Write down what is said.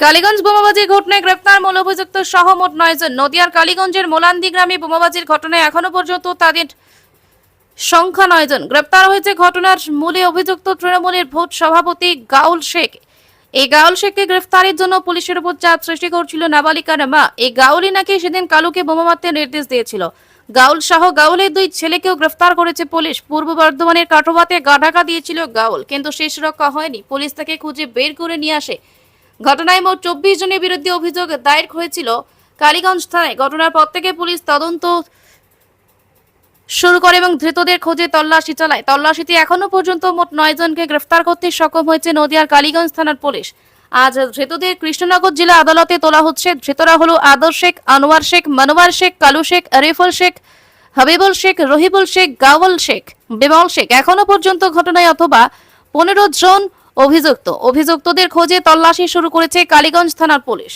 কালীগঞ্জ বোমাবাজি ঘটনায় গ্রেপ্তার মূল অভিযুক্ত সহ মোট নয়জন নদিয়ার কালীগঞ্জের মোলান্দি গ্রামে বোমাবাজির ঘটনায় এখনও পর্যন্ত তাদের সংখ্যা নয়জন গ্রেপ্তার হয়েছে ঘটনার মূলে অভিযুক্ত তৃণমূলের ভোট সভাপতি গাউল শেখ। এই গাউল শেখকে গ্রেফতারের জন্য পুলিশের উপর চাপ সৃষ্টি করছিল নাবালিকার মা। এই গাউলই নাকি সেদিন কালুকে বোমা মারতে নির্দেশ দিয়েছিল। গাউল সহ গাউলের দুই ছেলেকেও গ্রেফতার করেছে পুলিশ। পূর্ব বর্ধমানের কাটোবাতে গাঢাকা দিয়েছিল গাউল, কিন্তু শেষ রক্ষা হয়নি। পুলিশ তাকে খুঁজে বের করে নিয়ে আসে ঘটনায় মোট চব্বিশ জনের বিরুদ্ধে অভিযোগ দায়ের হয়েছিল। কালীগঞ্জ থানায় ঘটনার পর থেকে পুলিশ তদন্ত শুরু করে এবং ধৃতদের খোঁজে তল্লাশি চালায়। তল্লাশিতে এখনও পর্যন্ত মোট নয় জনকে গ্রেফতার করতে সক্ষম হয়েছে নদিয়ার কালীগঞ্জ থানার পুলিশ। আজ ধৃতদের কৃষ্ণনগর জেলা আদালতে তোলা হচ্ছে। ধৃতরা হলো আদর শেখ, আনোয়ার শেখ, মনোয়ার শেখ, কালু শেখ, আরিফুল শেখ, হাবিবুল শেখ, রহিবুল শেখ, গাওয়াল শেখ, বিমল শেখ। এখনও পর্যন্ত ঘটনায় অথবা পনেরো জন অভিযুক্ত। অভিযুক্তদের খোঁজে তল্লাশি শুরু করেছে কালীগঞ্জ থানার পুলিশ।